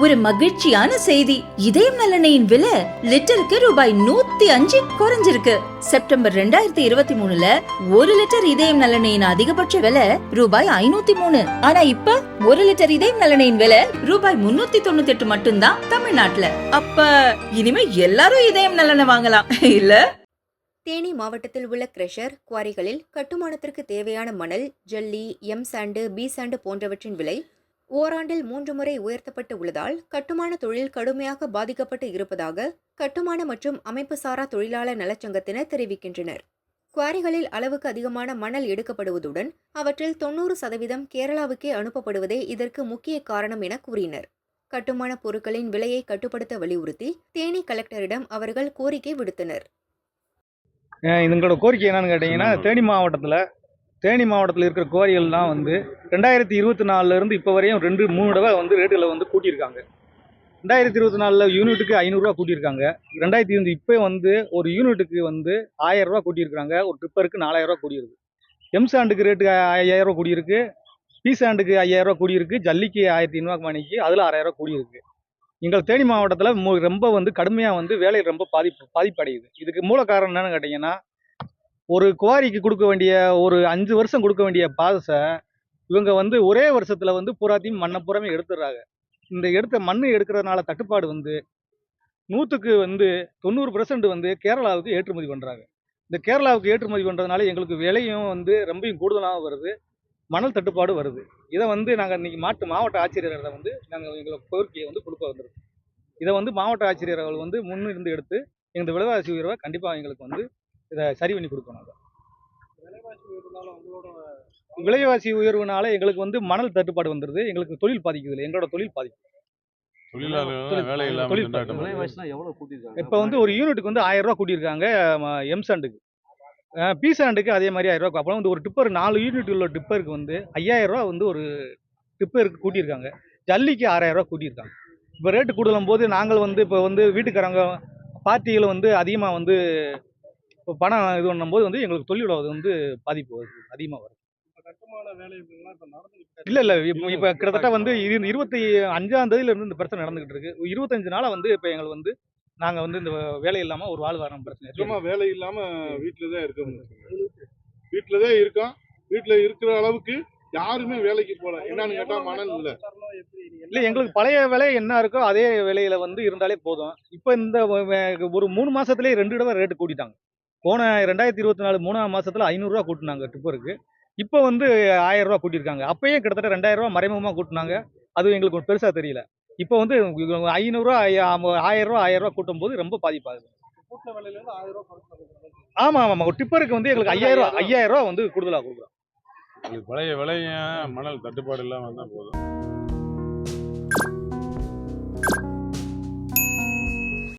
ஒரு மகிழ்ச்சியான செய்தி. இதயம் நல்லெண்ணெயின் விலை லிட்டருக்கு ரூபாய் நூத்தி அஞ்சு குறைஞ்சிருக்கு. செப்டம்பர் ரெண்டாயிரத்தி இருபத்தி மூணுல ஒரு லிட்டர் இதயம் நலனையின் அதிகபட்ச விலை ரூபாய் ஐநூத்தி மூணு. ஆனா இப்ப ஒரு லிட்டர் இதயம் நலனையின் விலை ரூபாய் முன்னூத்தி தொண்ணூத்தி எட்டு மட்டும்தான் தமிழ்நாட்டுல. அப்ப இனிமே எல்லாரும் இதயம் நலனை வாங்கலாம். இல்ல? தேனி மாவட்டத்தில் உள்ள கிரஷர் குவாரிகளில் கட்டுமானத்திற்கு தேவையான மணல் ஜல்லி எம் சாண்டு பி சாண்டு போன்றவற்றின் விலை ஓராண்டில் மூன்று முறை உயர்த்தப்பட்டு உள்ளதால் கட்டுமான தொழில் கடுமையாக பாதிக்கப்பட்டு இருப்பதாக கட்டுமான மற்றும் அமைப்புசாரா தொழிலாளர் நலச்சங்கத்தினர் தெரிவிக்கின்றனர். குவாரிகளில் அளவுக்கு அதிகமான மணல் எடுக்கப்படுவதுடன் அவற்றில் தொண்ணூறு சதவீதம் கேரளாவுக்கே அனுப்பப்படுவதே இதற்கு முக்கிய காரணம் என கூறினர். கட்டுமான பொருட்களின் விலையை கட்டுப்படுத்த வலியுறுத்தி தேனி கலெக்டரிடம் அவர்கள் கோரிக்கை விடுத்தனர். எங்களோட கோரிக்கை என்னன்னு கேட்டிங்கன்னா தேனி மாவட்டத்தில் தேனி மாவட்டத்தில் இருக்கிற கோரிகள்லாம் வந்து ரெண்டாயிரத்தி இருபத்தி நாலுலேருந்து இப்போ வரையும் ரெண்டு மூணு தடவை வந்து ரேட்டுகளை வந்து கூட்டியிருக்காங்க. ரெண்டாயிரத்தி இருபத்தி நாலில் யூனிட்டுக்கு ஐநூறுரூவா கூட்டியிருக்காங்க. ரெண்டாயிரத்தி இருந்து இப்போ வந்து ஒரு யூனிட்டுக்கு வந்து ஆயிரரூவா கூட்டியிருக்காங்க ஒரு ட்ரிப்பருக்கு நாலாயிரரூவா கூடியிருக்கு. எம் சாண்டுக்கு ரேட்டு ஐயாயிரரூவா கூடியிருக்கு. பி சாண்டுக்கு ஐயாயிரரூவா கூடியிருக்கு. ஜல்லிக்கு ஆயிரத்தி ஐநூறுவா மணிக்கு அதில் ஆறாயிரரூவா கூடியிருக்கு. எங்கள் தேனி மாவட்டத்தில் ரொம்ப வந்து கடுமையாக வந்து வேலை ரொம்ப பாதிப்பு பாதிப்படையுது. இதுக்கு மூல காரணம் என்னென்னு கேட்டிங்கன்னா ஒரு குவாரிக்கு கொடுக்க வேண்டிய ஒரு அஞ்சு வருஷம் கொடுக்க வேண்டிய பாதஸை இவங்க வந்து ஒரே வருஷத்தில் வந்து பூராத்தையும் மண்ணை பூராமே எடுத்துடுறாங்க. இந்த எடுத்த மண் எடுக்கிறதுனால தட்டுப்பாடு வந்து நூற்றுக்கு வந்து தொண்ணூறு பர்சன்ட் வந்து கேரளாவுக்கு ஏற்றுமதி பண்ணுறாங்க இந்த கேரளாவுக்கு ஏற்றுமதி பண்ணுறதுனால எங்களுக்கு விலையும் வந்து ரொம்பையும் கூடுதலாக வருது. மணல் தட்டுப்பாடு வருது. இதை வந்து நாங்கள் இன்றைக்கி மாட்டு மாவட்ட ஆட்சியர்களை வந்து நாங்கள் எங்களை கோரிக்கையை வந்து கொடுக்க வந்திருக்கோம். இதை வந்து மாவட்ட ஆட்சியர்கள் வந்து முன்னிருந்து எடுத்து எங்கள் விலைவாசி உயர்வை கண்டிப்பாக எங்களுக்கு வந்து இதை சரி பண்ணி கொடுக்கணும். விலைவாசி உயர்வுனால எங்களுக்கு வந்து மணல் தட்டுப்பாடு வந்துடுது எங்களுக்கு தொழில் பாதிக்குது இல்லை எங்களோட தொழில் கூட்டியிருக்காங்க? இப்போ வந்து ஒரு யூனிட்டுக்கு வந்து ஆயிரம் ரூபா கூட்டியிருக்காங்க எம் சாண்டுக்கு பி சாண்டுக்கு அதே மாதிரி ஆயிரம் ரூபா அப்புறம் வந்து ஒரு டிப்பர் நாலு யூனிட் உள்ள டிப்பருக்கு வந்து ஐயாயிரம் ரூபா வந்து ஒரு டிப்பருக்கு கூட்டியிருக்காங்க. ஜல்லிக்கு ஆறாயிரம் ரூபா கூட்டியிருக்காங்க. இப்போ ரேட்டு கூடுதலும் போது நாங்கள் வந்து இப்போ வந்து வீட்டுக்காரங்க பார்ட்டிகள் வந்து அதிகமாக வந்து இப்போ பணம் இது பண்ணும்போது வந்து எங்களுக்கு தொழில் அது வந்து பாதிப்பு வருது அதிகமாக வருது. இல்லை இல்லை. இப்போ இப்போ கிட்டத்தட்ட வந்து இது இருபத்தி அஞ்சாம் தேதியில இருந்து இந்த பிரச்சனை நடந்துகிட்டு இருக்கு. இருபத்தஞ்சு நாளாக வந்து இப்போ எங்களுக்கு வந்து நாங்கள் வந்து இந்த வேலை இல்லாமல் ஒரு வாழ்வாரம் பிரச்சனை. இருக்கு. சுத்தமா வேலை இல்லாம வீட்டுல தான் இருக்கோம் வீட்டுல தான் இருக்கோம். வீட்டுல இருக்கிற அளவுக்கு யாருமே வேலைக்கு போல. என்னன்னு கேட்டா மணல் இல்ல இல்லை எங்களுக்கு பழைய விலை என்ன இருக்கோ அதே விலையில வந்து இருந்தாலே போதும். இப்போ இந்த ஒரு மூணு மாசத்துலயே ரெண்டு தடவை ரேட்டு கூட்டிட்டாங்க. போன ரெண்டாயிரத்தி இருபத்தி நாலு மூணாம் மாசத்துல ஐநூறுரூவா கூட்டினாங்க டிப்பருக்கு இப்போ வந்து ஆயிரம் ரூபா கூட்டியிருக்காங்க. அப்பயே கிட்டத்தட்ட ரெண்டாயிரம் ரூபா மறைமுகமாக கூட்டினாங்க. அது எங்களுக்கு ஒரு பெருசா தெரியல. இப்போ வந்து ஐநூறுரூவா ஆயிரம் ரூபா ஆயிரம் ரூபா கூட்டும் போது ரொம்ப பாதிப்பாகுது. ஆமா ஆமா ஒரு டிப்பருக்கு வந்து எங்களுக்கு ஐயாயிரம் ரூபா ஐயாயிரம் ரூபா வந்து கூடுதலாக கொடுக்குறோம். பழைய விலையும் மணல் தட்டுப்பாடு இல்லாம இருந்தா போதும்.